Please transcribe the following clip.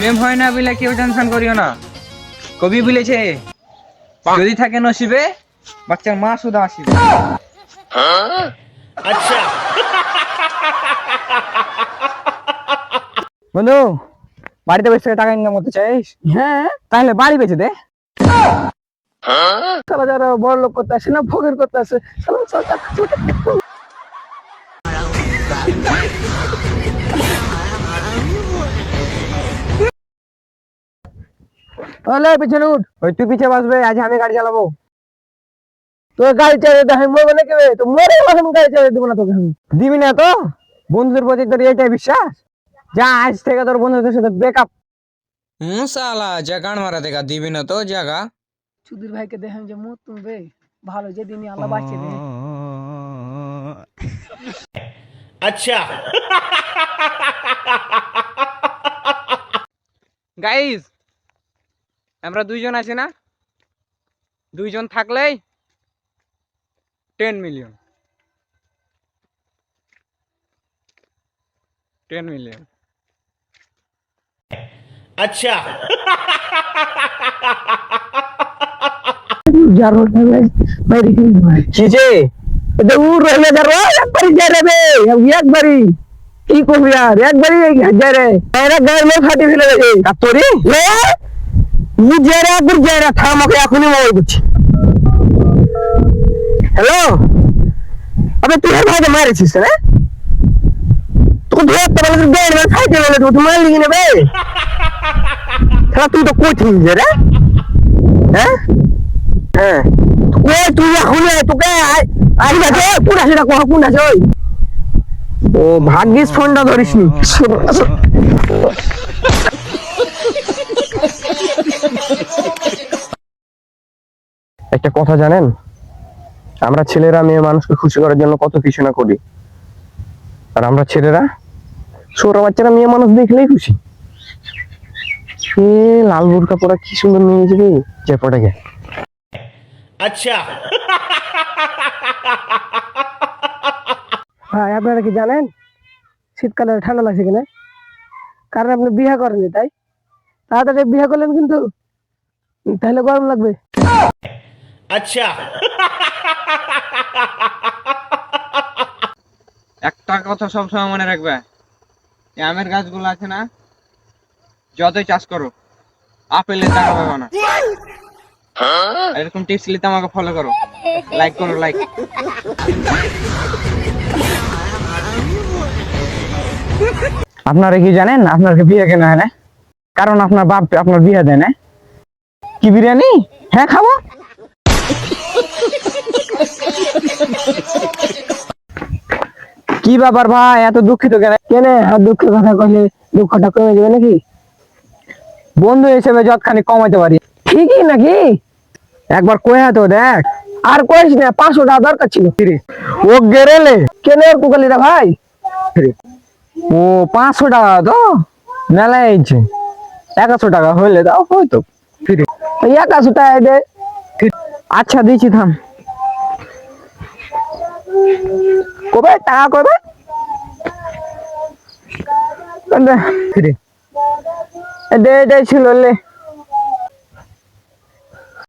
প্রেম হয় না বলে কেউ টেনশন করিও না। কবি বলেছে যদি থাকে নসিবে বাচ্চার মা শুধু আসিবে। বন্ধু বাড়িতে বসে থেকে টাকা ইনকাম করতে চাইস? হ্যাঁ। তাহলে বাড়ি বেচে দে। সারা যারা বড় লোক করতে আসে না ভোগের করতে আসে তাহলে পিছনে উঠ। ওই তুই পিছে বসবে আজ আমি গাড়ি চালাবো। তোর গাড়ি চালিয়ে দেখ মরবে না কেউ তো মরে আমি গাড়ি চালিয়ে দেবো না তোকে আমি। দিবি না তো? বন্ধুদের প্রতি তোর এইটাই বিশ্বাস? যা আজ থেকে তোর বন্ধুদের সাথে ব্রেকআপ হুম সালা জাগান মারা দেখা দিবি না তো জাগা। সুধীর ভাইকে দেখেন যে মুখ তুলবে। ভালো যেদিন আল্লাহ বাঁচিয়ে দেবে। গাইস আমরা দুইজন আছি না? দুইজন থাকলেই টেন মিলিয়ন টেন মিলিয়ন যার একবারই যায় রে বে কি করবি আর? একবারই যায় রে। এরা গায়ের ফাটি ফেলে গেছে। কাতরি লে ই যায় রে একবার যায় রে থাম ওকে এখনই মোবাইল করছি হ্যালো আবে, তুই আর মারেছিস রে তোকে ধরতে পারলে তুই মারলি কিনে তো কই থিস রে। হ্যাঁ? হ্যাঁ। তুই এখন তোকে আসবে তো পুরা সেটা কহ কোন আছে ওই। ও, ভাগ্যিস ফোনটা ধরিস নি একটা কথা জানেন? আমরা ছেলেরা মেয়ে মানুষকে খুশি করার জন্য কত কিছু না করি। আর আমরা ছেলেরা ছোট বাচ্চারা মেয়ে মানুষ দেখলেই খুশি। এ লাল বোরকা পরা কি সুন্দর মেয়ে যাবে যে পড়ে গে ভাই আপনারা কি জানেন? শীতকালে ঠান্ডা লাগছে কিনা? কারণ আপনি বিয়ে করেননি তাই? তাড়াতাড়ি বিয়ে করলেন কিন্তু তাহলে গরম লাগবে। একটা কথা সবসময় মনে রাখবে। এই আমের গাছগুলো আছে না যতই চাষ করো আপেলের টাকা পাবে না। এরকম টিপস নিতে আমাকে ফলো করো। লাইক করো লাইক আপনারা কি জানেন? আপনাকে বিয়ে কেন হয় না? কারণ আপনার বাপ আপনার বিয়ে দেয় না। কি বিরিয়ানি? হ্যাঁ খাব। কি ব্যাপার ভাই? এত দুঃখিত কেন? কেন? আর দুঃখের কথা কইলে দুঃখটা কমে যাবে নাকি? বন্ধু হিসেবে যতখানি কমাইতে পারি। ঠিকই নাকি? একবার কয়ে তো দেখ। আর কইস না, পাঁচশো টাকা দরকার ছিল। ও গেরেলে। কেন ওর কুকালিরা ভাই? ও, পাঁচশো টাকা তো? মেলায় আইছে একাশো টাকা হইলে দাও, হয়তো। একাশো টাকা দে। আচ্ছা দিচ্ছি, থাম। কবে? টাকা কবে? দে, দে ছিল লে।